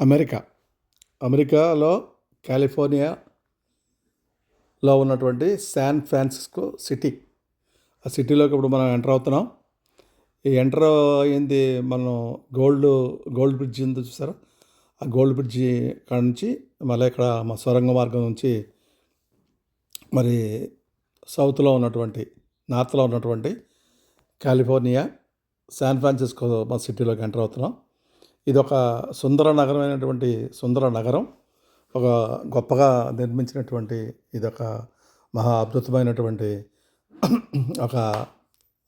America. అమెరికాలో కాలిఫోర్నియాలో ఉన్నటువంటి San Francisco city. ఆ సిటీలోకి ఇప్పుడు మనం ఎంటర్ అవుతున్నాం. ఈ ఎంటర్ అయింది మనం గోల్డ్ గోల్డ్ బ్రిడ్జ్ ఉంది చూసారా? ఆ గోల్డ్ బ్రిడ్జి కాడ నుంచి మళ్ళీ ఇక్కడ మా సొరంగ మార్గం నుంచి మరి సౌత్లో ఉన్నటువంటి నార్త్లో ఉన్నటువంటి కాలిఫోర్నియా శాన్ ఫ్రాన్సిస్కో మా సిటీలోకి ఎంటర్ అవుతున్నాం. ఇది ఒక సుందర నగరమైనటువంటి సుందర నగరం. ఒక గొప్పగా నిర్మించినటువంటి ఇది ఒక మహా అద్భుతమైనటువంటి ఒక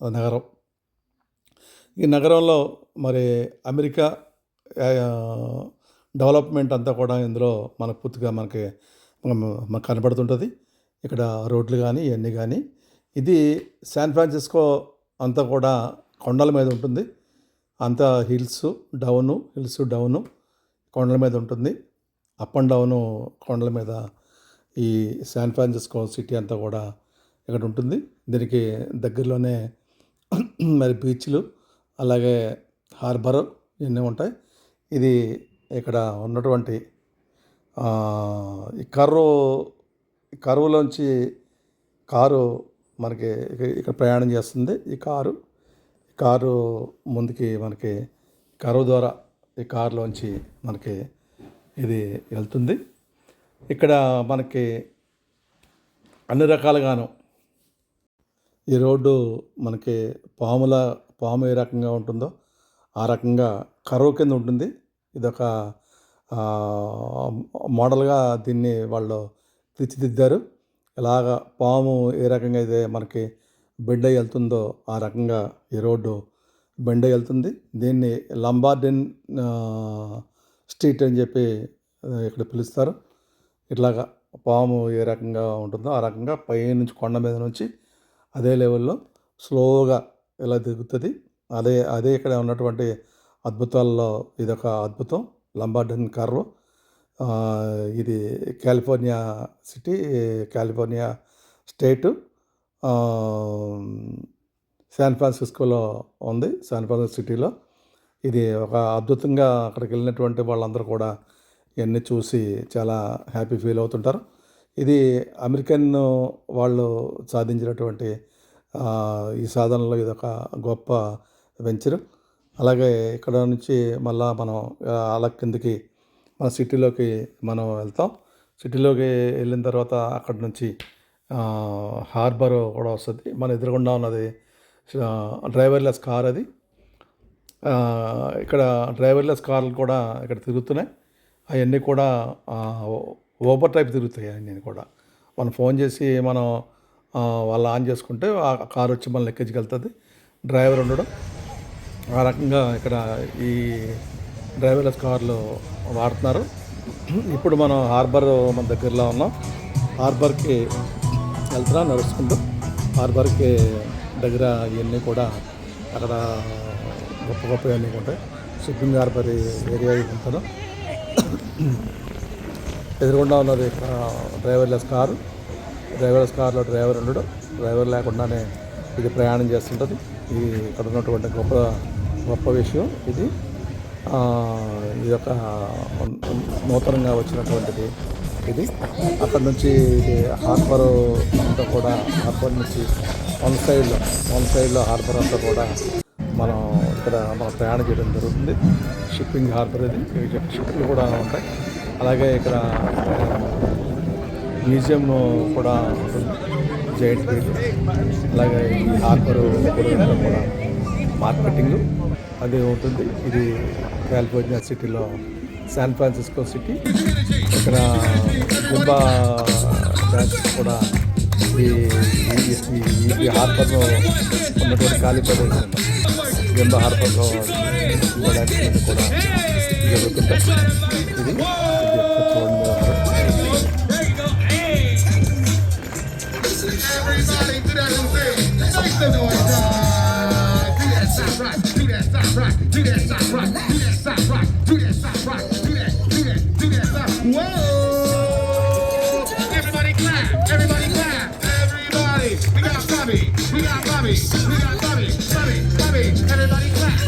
నగరం. ఈ నగరంలో మరి అమెరికా డెవలప్మెంట్ అంతా కూడా ఇందులో మనకు పూర్తిగా మనకి మనకు కనబడుతుంటుంది. ఇక్కడ రోడ్లు కానీ ఇవన్నీ కానీ ఇది శాన్ ఫ్రాన్సిస్కో అంతా కూడా కొండల మీద ఉంటుంది. అంతా హిల్స్ డౌను హిల్స్ డౌను కొండల మీద ఉంటుంది. అప్ అండ్ డౌను కొండల మీద ఈ శాన్ ఫ్రాన్సిస్కో సిటీ అంతా కూడా ఇక్కడ ఉంటుంది. దీనికి దగ్గరలోనే మరి బీచ్లు అలాగే హార్బర్ ఇవన్నీ ఉంటాయి. ఇది ఇక్కడ ఉన్నటువంటి ఈ కర్రు ఈ కరువులోంచి కారు మనకి ఇక్కడ ప్రయాణం చేస్తుంది. ఈ కారు కారు ముందుకి మనకి కరువు ద్వారా ఈ కారులోంచి మనకి ఇది వెళ్తుంది. ఇక్కడ మనకి అన్ని రకాలుగాను ఈ రోడ్డు మనకి పాముల పాము ఏ రకంగా ఉంటుందో ఆ రకంగా కరువు కింద ఉంటుంది. ఇదొక మోడల్గా దీన్ని వాళ్ళు తీర్చిదిద్దారు. ఇలాగ పాము ఏ రకంగా అయితే మనకి బెండ్ అయి వెళ్తుందో ఆ రకంగా ఈ రోడ్డు బెండ్ అయి వెళ్తుంది. దీన్ని లంబార్డిన్ స్ట్రీట్ అని చెప్పి ఇక్కడ పిలుస్తారు. ఇట్లాగా పాము ఏ రకంగా ఉంటుందో ఆ రకంగా పై నుంచి కొండ మీద నుంచి అదే లెవెల్లో స్లోగా ఇలా దిగుతుంది. అదే అదే ఇక్కడ ఉన్నటువంటి అద్భుతాల్లో ఇదొక అద్భుతం. Lombard curve. ఇది California city California state. San ఫ్రాన్సిస్కోలో ఉంది శాన్ ఫ్రాన్సిస్కో సిటీలో. ఇది ఒక అద్భుతంగా అక్కడికి వెళ్ళినటువంటి వాళ్ళందరూ కూడా ఇవన్నీ చూసి చాలా హ్యాపీ ఫీల్ అవుతుంటారు. ఇది అమెరికన్ వాళ్ళు సాధించినటువంటి ఈ సాధనలో ఇది ఒక గొప్ప వెంచర్. అలాగే ఇక్కడ నుంచి మళ్ళా మనం అలా కిందకి మన సిటీలోకి మనం వెళ్తాం. సిటీలోకి వెళ్ళిన తర్వాత అక్కడ నుంచి హార్బర్ కూడా వస్తుంది. మన ఎదురుగుండా ఉన్నది డ్రైవర్లెస్ కార్ అది. ఇక్కడ డ్రైవర్లెస్ కార్లు కూడా ఇక్కడ తిరుగుతున్నాయి. అవన్నీ కూడా ఓబర్ టైప్ తిరుగుతాయి అవన్నీ కూడా. మనం ఫోన్ చేసి మనం వాళ్ళు ఆన్ చేసుకుంటే ఆ కారు వచ్చి మనల్ని ఎక్కించుకెళ్తుంది డ్రైవర్ ఉండడం. ఆ రకంగా ఇక్కడ ఈ డ్రైవర్లెస్ కార్లు వాడుతున్నారు. ఇప్పుడు మనం హార్బర్ మన దగ్గరలో ఉన్నాం. హార్బర్కి వెళ్తున్నా నడుచుకుంటూ. హార్బర్కి దగ్గర ఇవన్నీ కూడా అక్కడ గొప్ప గొప్ప అన్నీ ఉంటాయి. షిప్పింగ్ హార్బర్ ఏరియా ఉంటాను ఎదురుగుండా ఉన్నది డ్రైవర్లెస్ కారు. డ్రైవర్లెస్ కారులో డ్రైవర్ ఉండడు. డ్రైవర్ లేకుండానే ఇది ప్రయాణం చేస్తుంటుంది. ఇది ఇక్కడ ఉన్నటువంటి గొప్ప గొప్ప విషయం ఇది. ఇది ఒక నూతనంగా వచ్చినటువంటిది ఇది. అక్కడ నుంచి ఇది హార్బర్ అంతా కూడా హార్బర్ నుంచి వన్ సైడ్లో వన్ సైడ్లో హార్బర్ అంతా కూడా మనం ఇక్కడ మనం ప్రయాణం చేయడం జరుగుతుంది. షిప్పింగ్ హార్బర్ ఇది. ఇక్కడ షిప్లు కూడా ఉంటాయి. అలాగే ఇక్కడ మ్యూజియం కూడా ఉంటుంది జైంట్ వీల్ అలాగే ఈ హార్బర్ కూడా మార్కెటింగ్ అది ఉంటుంది. ఇది కాలిఫోర్నియా సిటీలో శాన్ ఫ్రాన్సిస్కో సిటీ ఇక్కడ గుంబా బ్రాంచెస్ కూడా ఈ ఈ- ఈ- ఈ హార్బర్లో ఉన్నటువంటి ఖాళీ ప్రదేశం గుంబా హార్బర్లో గుంబా డ్యాన్స్ కూడా జరుగుతుంటాయి ఇది ఇది చూడండి Everybody do that little thing. Make the noise, dog. Do that side rock. Do that side rock. Do that side rock. Do that side rock. Bobby, we got Bobby, we got Bobby, Bobby, Bobby, everybody clap.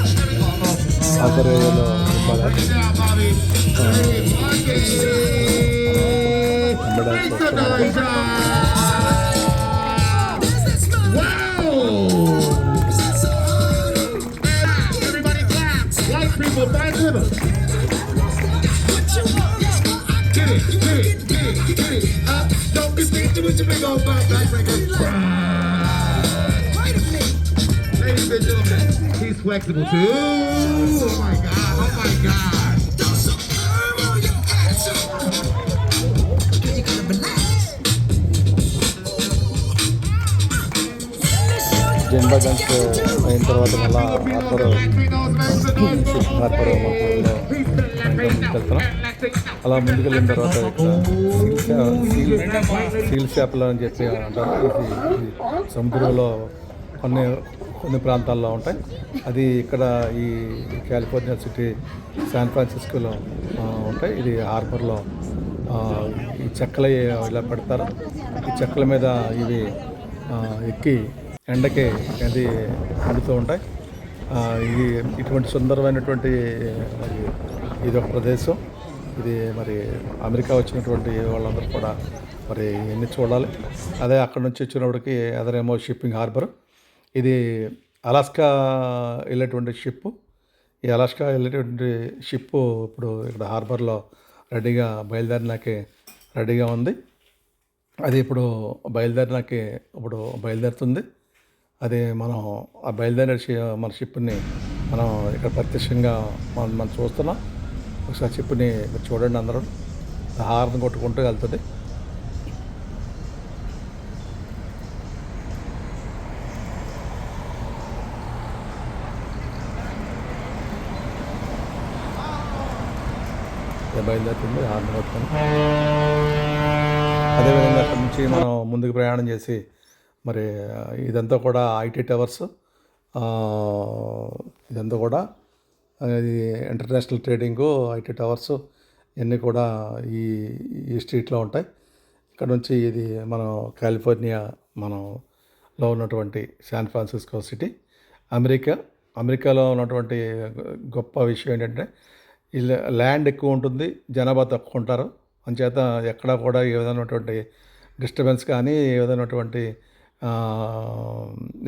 Everybody. he's flexible too. Oh my god, oh my god. జెండా guns అయిన తర్వాత మళ్ళా harbour Filipinos, make some noise for harbour మాటల్లో ముందుకెళ్తున్నాం అలా ముందుకెళ్ళిన తర్వాత ఇక్కడ seal Shah- seal seal చేపలు అని చెప్పి అంటారు ఇది ఇది సముద్రంలో కొన్ని కొన్ని ప్రాంతాల్లో ఉంటాయి. అది ఇక్కడ ఈ కాలిఫోర్నియా సిటీ శాన్ ఫ్రాన్సిస్కోలో ఉంటాయి. ఇది హార్బర్లో ఈ చెక్కలు ఇలా పెడతారు. ఈ చెక్కల మీద ఇవి ఎక్కి ఎండకి అది వండుతూ ఉంటాయి. ఇది ఇటువంటి సుందరమైనటువంటి ఇది ఒక ప్రదేశం. ఇది మరి అమెరికా వచ్చినటువంటి వాళ్ళందరూ కూడా మరి ఎన్ని చూడాలి. అదే అక్కడ నుంచి వచ్చినప్పటికి అదరేమో షిప్పింగ్ హార్బర్. ఇది అలాస్కా వెళ్ళేటువంటి షిప్ ఈ అలాస్కా వెళ్ళేటువంటి షిప్ ఇప్పుడు ఇక్కడ హార్బర్లో రెడీగా బయలుదేరినాకే రెడీగా ఉంది. అది ఇప్పుడు బయలుదేరినాకే ఇప్పుడు బయలుదేరుతుంది. అది మనం ఆ బయలుదేరే మన షిప్ని మనం ఇక్కడ ప్రత్యక్షంగా మనం మనం చూస్తున్నాం. ఒకసారి షిప్ని చూడండి అందరూ. హార్న్ కొట్టుకుంటూ వెళ్తుంది. అయితే బయలుదేరుతుంది హార్న్ కొట్టుకొని అదేవిధంగా అక్కడ నుంచి మనం ముందుకు ప్రయాణం చేసి మరి ఇదంతా కూడా ఐటీ టవర్స్ ఇదంతా కూడా ఇది ఇంటర్నేషనల్ ట్రేడింగు ఐటీ టవర్స్ ఇవన్నీ కూడా ఈ ఈ స్ట్రీట్లో ఉంటాయి. ఇక్కడ నుంచి ఇది మనం కాలిఫోర్నియా మనంలో ఉన్నటువంటి శాన్ ఫ్రాన్సిస్కో సిటీ. అమెరికా అమెరికాలో ఉన్నటువంటి గొప్ప విషయం ఏంటంటే ల్యాండ్ ఎక్కువ ఉంటుంది జనాభా తక్కువ ఉంటారు. అంచేత ఎక్కడా కూడా ఏ విధమైనటువంటి డిస్టర్బెన్స్ కానీ ఏ విధమైనటువంటి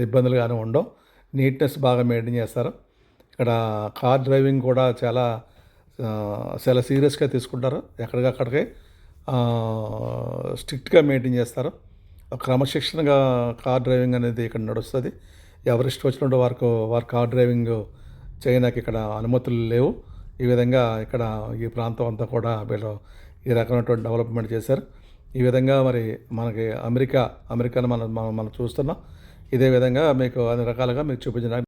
ఇబ్బందులు కానీ ఉండవు. నీట్నెస్ బాగా మెయింటైన్ చేస్తారు. ఇక్కడ కార్ డ్రైవింగ్ కూడా చాలా చాలా సీరియస్గా తీసుకుంటారు. ఎక్కడికక్కడికి స్ట్రిక్ట్గా మెయింటైన్ చేస్తారు. క్రమశిక్షణగా కార్ డ్రైవింగ్ అనేది ఇక్కడ నడుస్తుంది. ఎవరు ఇష్టం వచ్చినట్టు వారికి వారు కార్ డ్రైవింగ్ చేయడానికి ఇక్కడ అనుమతులు లేవు. ఈ విధంగా ఇక్కడ ఈ ప్రాంతం అంతా కూడా వీళ్ళు ఈ రకమైనటువంటి డెవలప్మెంట్ చేశారు. ఈ విధంగా మరి మనకి అమెరికా అమెరికాను మనం మనం మనం చూస్తున్నాం. ఇదే విధంగా మీకు అన్ని రకాలుగా మీకు చూపించడానికి